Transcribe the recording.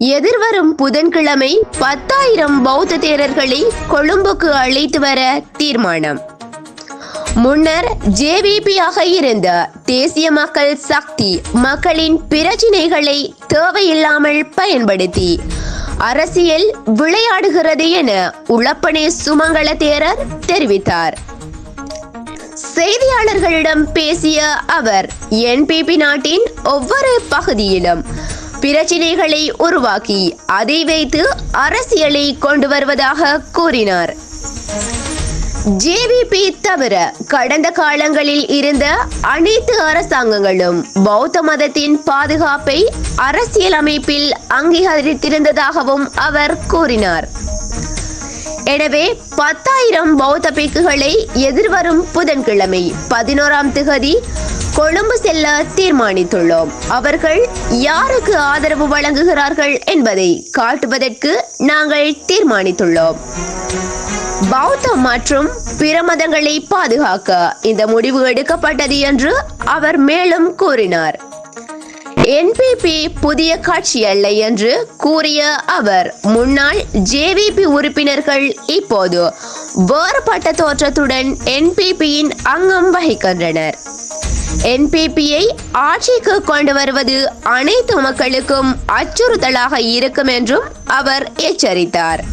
எதிர்வரும் புதன்கிழமை பத்தாயிரம் பௌத்த தேரர்களை கொழும்புக்கு அழைத்து வர தீர்மானம். முன்னர் ஜேவிபியாக இருந்த தேசிய மக்கள் சக்தி மக்களின் பிரச்சினைகளை தேவையில்லாமல் பயன்படுத்தி அரசியல் விளையாடுகிறது என உளப்பனே சுமங்கல தேரர் தெரிவித்தார். செய்தியாளர்களிடம் பேசிய அவர் என்பிபி நாட்டின் ஒவ்வொரு பகுதியிலும் பிரச்சினைகளை உருவாக்கி அதை வைத்து அரசியலை கொண்டு வருவதாக கூறினார். ஜேவிபி தவிர கடந்த காலங்களில் இருந்த அனைத்து அரசாங்கங்களும் பௌத்த மதத்தின் பாதுகாப்பை அரசியல் அமைப்பில் அங்கீகரித்திருந்ததாகவும் அவர் கூறினார். எனவே பத்தாயிரம் பௌத்த பிக்குகளை எதிர்வரும் புதன்கிழமை பதினோராம் திகதி கொழும்பு செல்ல தீர்மானித்துள்ளோம். அவர்கள் யாருக்கு ஆதரவு வழங்குகிறார்கள் என்பதை காட்டுவதற்கு நாங்கள் தீர்மானித்துள்ளோம். பௌத்தம் மற்றும் பிற மதங்களை பாதுகாக்க இந்த முடிவு எடுக்கப்பட்டது என்று அவர் மேலும் கூறினார். என்பிபி புதிய கட்சி அல்ல என்று கூறிய அவர் முன்னாள் ஜேவிபி உறுப்பினர்கள் இப்போது வேறுபட்ட தோற்றத்துடன் என்பிபியின் அங்கம் வகிக்கின்றனர். என்பிபியை ஆட்சிக்கு கொண்டு வருவது அனைத்து மக்களுக்கும் அச்சுறுத்தலாக இருக்கும் என்றும் அவர் எச்சரித்தார்.